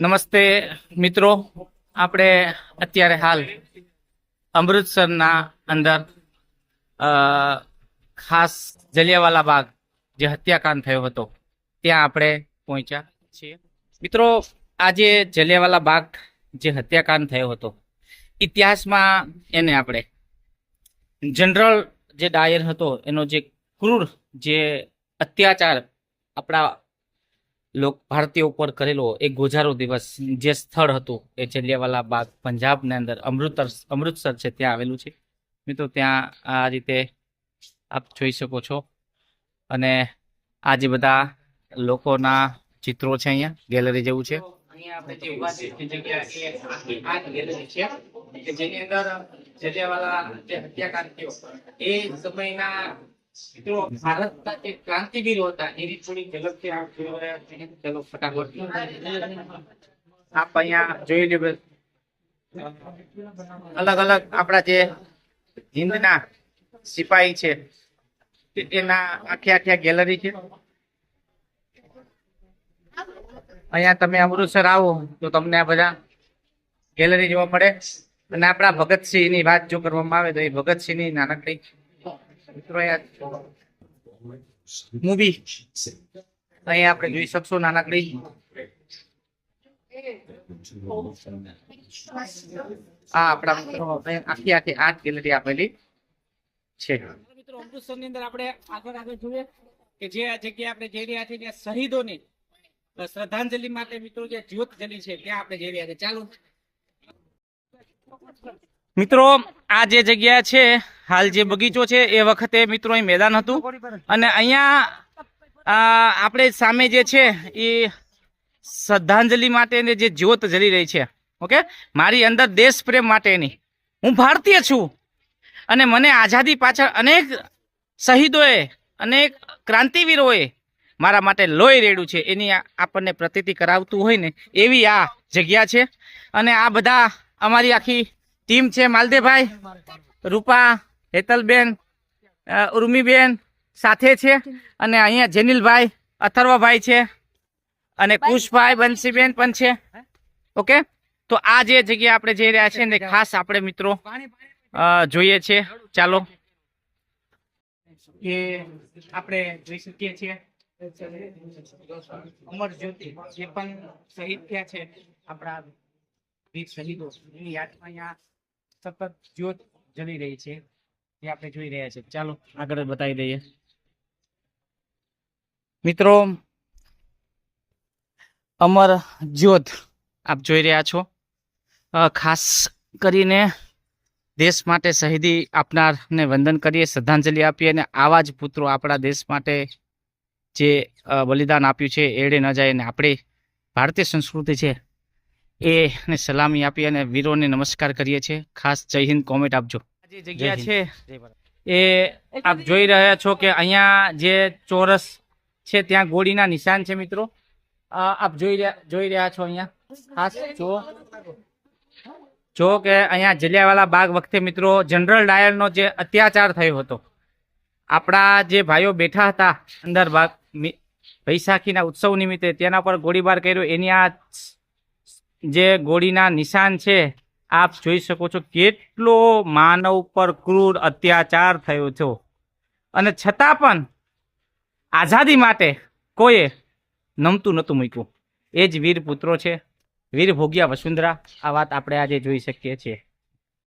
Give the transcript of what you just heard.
નમસ્તે મિત્રો. આપણે અત્યારે હાલ અમૃતસરના અંદર ખાસ જલિયાવાલા બાગ જે હત્યાકાંડ થયો હતો, ત્યાં આપણે પહોંચ્યા છીએ. મિત્રો આજે જલિયાવાલા બાગ જે હત્યાકાંડ થયો હતો, ઇતિહાસમાં એને આપણે જનરલ જે ડાયર હતો, એનો જે ક્રૂર જે અત્યાચાર આપણા લોક ભારતીય ઉપર કરેલો એ ગોજારો દિવસ, જે સ્થળ હતું એ જલિયાવાલા બાગ પંજાબની અંદર અમૃતસર અમૃતસર છે ત્યાં આવેલું છે. મિત્રો, ત્યાં આ રીતે આપ જોઈ શકો છો. અને આ જે બધા લોકોના ચિત્રો છે અહીંયા, ગેલેરી જેવું છે. જલિયાવાલા જે હત્યાકાંડ થયો, એ સમયના મિત્રો, ભારતના જે અલગ અલગ આપણા જે હિન્દના સિપાહી છે એના આખી આખી ગેલેરી છે. અહીંયા તમે અમૃતસર આવો, તો તમને આ બધા ગેલેરી જોવા મળે. અને આપણા ભગતસિંહની વાત જો કરવામાં આવે તો એ ભગતસિંહની નાનકડી મૂવી અહીંયા આપણે જોઈ શકશો, નાનકડી. આ આપણા મિત્રો આખી આખી આર્ટ ગેલેરી આપેલી છે. મિત્રો, અમૃતસરની અંદર આપણે આગળ આગળ જોઈએ કે જે આ જગ્યા આપણે જઈ રહ્યા છીએ ત્યાં શહીદોની શ્રદ્ધાંજલિ માટે મિત્રો, જે જ્યોત જલી છે, ત્યાં આપણે જઈ રહ્યા છીએ. ચાલો. મિત્રો, આ જે જગ્યા છે, હાલ જે બગીચો છે, એ વખતે મિત્રો અહીં મેદાન હતું. અને અહીંયા આપણે સામે જે છે, એ શ્રદ્ધાંજલિ માટેની જે જ્યોત જલી રહી છે. ઓકે? મારી અંદર દેશ પ્રેમ માટેની. હું ભારતીય છું. અને મને આઝાદી પાછળ અનેક શહીદોએ, અનેક ક્રાંતિવીરોએ મારા માટે લોહી રેડ્યું છે. એની આપણને પ્રતીતિ કરાવતું હોય ને, એવી આ જગ્યા છે. અને આ બધા અમારી આખી ટીમ છે માલદેભાઈ રૂપા હેતલબેન ઉર્મીબેન સાથે છે અને અહીંયા જેનિલભાઈ અથર્વભાઈ છે અને કુશભાઈ બંસીબેન પણ છે. ઓકે? તો આ જે જગ્યા આપણે જઈ રહ્યા છે ને ખાસ આપણે મિત્રો જોઈએ છે. ચાલો. એ આપણે જોઈ શકીએ છીએ. અમર જ્યોતિ જે પણ શહીદ થયા છે આપણા વીર શહીદો એની યાદમાં અહીંયા સતત જ્યોત જલી રહી છે. એ આપણે જોઈ રહ્યા છીએ ચાલો આગળ બતાવી દઈએ. મિત્રો, અમર જ્યોત આપ જોઈ રહ્યા છો. ખાસ કરીને દેશ માટે શહીદી આપનારને વંદન કરીએ, શ્રદ્ધાંજલિ આપીએ અને આવા જ પુત્રો આપણા દેશ માટે જે બલિદાન આપ્યું છે, એડે ન જાય અને આપણી ભારતીય સંસ્કૃતિ છે એને સલામી આપી અને વીરોને નમસ્કાર કરીએ છીએ. ખાસ જય હિન્દ કોમેન્ટ આપજો. જે જગ્યા છે એ આપ જોઈ રહ્યા છો કે અહીંયા જે ચોરસ છે ત્યાં ગોળીના નિશાન છે મિત્રો. આપ જોઈ રહ્યા જોઈ રહ્યા છો અહીંયા? ખાસ જો. જો કે અહીંયા જલિયાવાલા બાગ વખતે મિત્રો જનરલ ડાયરનો જે અત્યાચાર થયો હતો. આપણા જે ભાઈઓ બેઠા હતા અંદર બાગ વૈશાખીના ઉત્સવ નિમિત્તે તેના પર ગોળીબાર કર્યો. એની આ જે ગોળીના નિશાન છે, આપ જોઈ શકો છો કેટલો માનવ પર ક્રૂર અત્યાચાર થયો છે. અને છતાં પણ આઝાદી માટે કોઈએ નમતું નહોતું મૂક્યું. એ જ વીર પુત્રો છે. વીર ભોગ્યા વસુંધરા, આ વાત આપણે આજે જોઈ શકીએ છીએ.